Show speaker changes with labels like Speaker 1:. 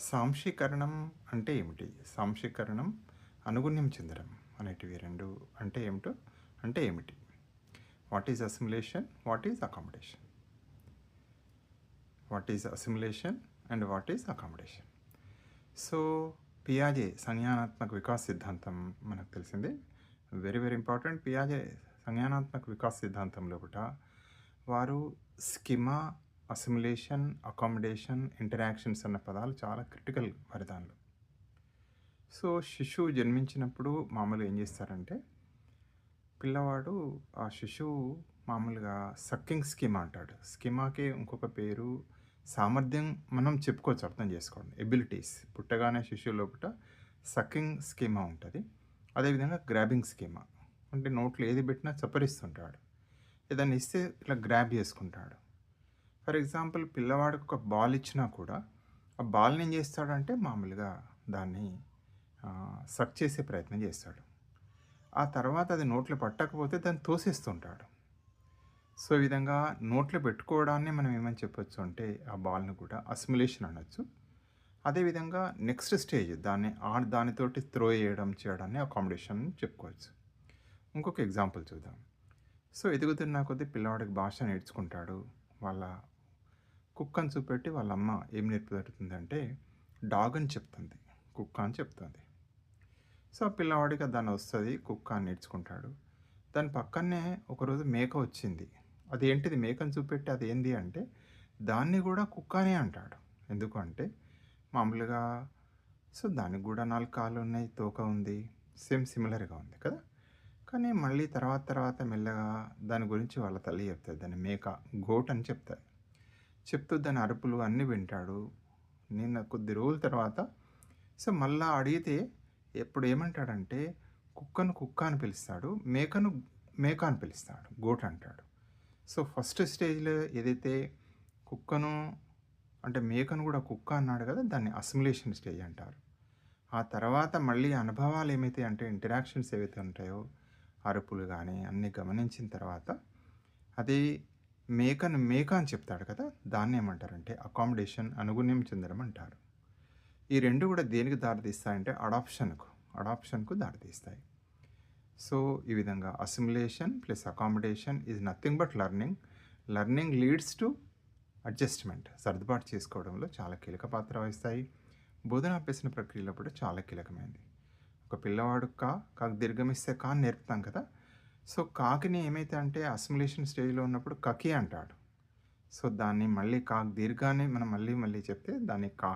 Speaker 1: సాంశీకరణం అంటే ఏమిటి? సాంశీకరణం అనుగుణ్యం చెందడం అనేటివి రెండు అంటే ఏమిటో అంటే ఏమిటి? What is assimilation what is accommodation what is assimilation and what is accommodation so పియాజే సంజ్ఞానాత్మక వికాస్ సిద్ధాంతం మనకు తెలిసిందే. వెరీ వెరీ ఇంపార్టెంట్ పియాజే సంజ్ఞానాత్మక వికాస్ సిద్ధాంతంలో కూడా వారు స్కిమా అసిమిలేషన్ అకామిడేషన్ ఇంటరాక్షన్స్ అన్న పదాలు చాలా క్రిటికల్ వారి దానిలో సో శిశువు జన్మించినప్పుడు మామూలుగా ఏం చేస్తారంటే పిల్లవాడు ఆ శిశువు మామూలుగా సక్కింగ్ స్కీమా అంటాడు. స్కీమాకే ఇంకొక పేరు సామర్థ్యం మనం చెప్పుకోవచ్చు అర్థం చేసుకోండి. ఎబిలిటీస్ పుట్టగానే శిశువు లోపల సక్కింగ్ స్కీమా ఉంటుంది. అదేవిధంగా గ్రాబింగ్ స్కీమా. అంటే నోట్లో ఏది పెట్టినా చప్పరిస్తుంటాడు. ఏదైనా ఇస్తే ఇట్లా గ్రాబ్ చేసుకుంటాడు. ఫర్ ఎగ్జాంపుల్ పిల్లవాడికి ఒక బాల్ ఇచ్చినా కూడా ఆ బాల్ని ఏం చేస్తాడంటే మామూలుగా దాన్ని సక్ చేసే ప్రయత్నం చేస్తాడు. ఆ తర్వాత అది నోట్లో పట్టకపోతే దాన్ని తోసేస్తుంటాడు. సో ఈ విధంగా నోట్లో పెట్టుకోవడాన్ని మనం ఏమని చెప్పొచ్చు అంటే ఆ బాల్ని కూడా అసిమిలేషన్ అనొచ్చు. అదేవిధంగా నెక్స్ట్ స్టేజ్ దాన్ని ఆ దానితోటి త్రో చేయడం చేయడాన్ని అకామిడేషన్ చెప్పుకోవచ్చు. ఇంకొక ఎగ్జాంపుల్ చూద్దాం. సో ఎదుగుతున్న కొద్దీ పిల్లవాడికి భాష నేర్చుకుంటాడు. వాళ్ళ కుక్క అని చూపెట్టి వాళ్ళ అమ్మ ఏం నేర్పుతుందంటే డాగ్ అని చెప్తుంది. కుక్క అని చెప్తుంది. సో ఆ పిల్లవాడికి దాన్ని వస్తుంది కుక్క అని నేర్చుకుంటాడు. దాని పక్కనే ఒకరోజు మేక వచ్చింది. అది ఏంటిది మేకను చూపెట్టి అది ఏంది అంటే దాన్ని కూడా కుక్క అనే అంటాడు. ఎందుకంటే మామూలుగా సో దానికి కూడా నాలుగు కాళ్ళు ఉన్నాయి తోక ఉంది సేమ్ సిమిలర్గా ఉంది కదా. కానీ మళ్ళీ తర్వాత తర్వాత మెల్లగా దాని గురించి వాళ్ళ తల్లి చెప్తుంది దాన్ని మేక గోట్ అని చెప్తుంది. చెప్తూ దాని అరుపులు అన్నీ వింటాడు. నేను కొద్ది రోజుల తర్వాత సో మళ్ళా అడిగితే ఎప్పుడు ఏమంటాడంటే కుక్కను కుక్క అని పిలుస్తాడు మేకను మేక అని పిలుస్తాడు గోట్ అంటాడు. సో ఫస్ట్ స్టేజ్లో ఏదైతే కుక్కను అంటే మేకను కూడా కుక్క అన్నాడు కదా దాన్ని అసిమిలేషన్ స్టేజ్ అంటారు. ఆ తర్వాత మళ్ళీ అనుభవాలు ఏమైతే అంటే ఇంటరాక్షన్స్ ఏవైతే ఉంటాయో అరుపులు కానీ అన్నీ గమనించిన తర్వాత అది మేకను మేక అని చెప్తాడు కదా దాన్ని ఏమంటారంటే అకామిడేషన్ అనుగుణ్యం చెందడం అంటారు. ఈ రెండు కూడా దేనికి దారితీస్తాయంటే అడాప్షన్కు అడాప్షన్కు దారితీస్తాయి. సో ఈ విధంగా assimilation plus accommodation is nothing but learning learning leads to adjustment సర్దుబాటు చేసుకోవడంలో చాలా కీలక పాత్ర వహిస్తాయి. బోధన అభ్యసన ప్రక్రియలో కూడా చాలా కీలకమైనది ఒక పిల్లవాడు కా కాకు దీర్ఘమిస్తే కా నేర్పుతాం కదా సో కాకిని ఏమైతే అంటే అసిములేషన్ స్టేజ్లో ఉన్నప్పుడు కకి అంటాడు. సో దాన్ని మళ్ళీ కాక్ దీర్ఘాన్ని మనం మళ్ళీ మళ్ళీ చెప్తే దాన్ని కా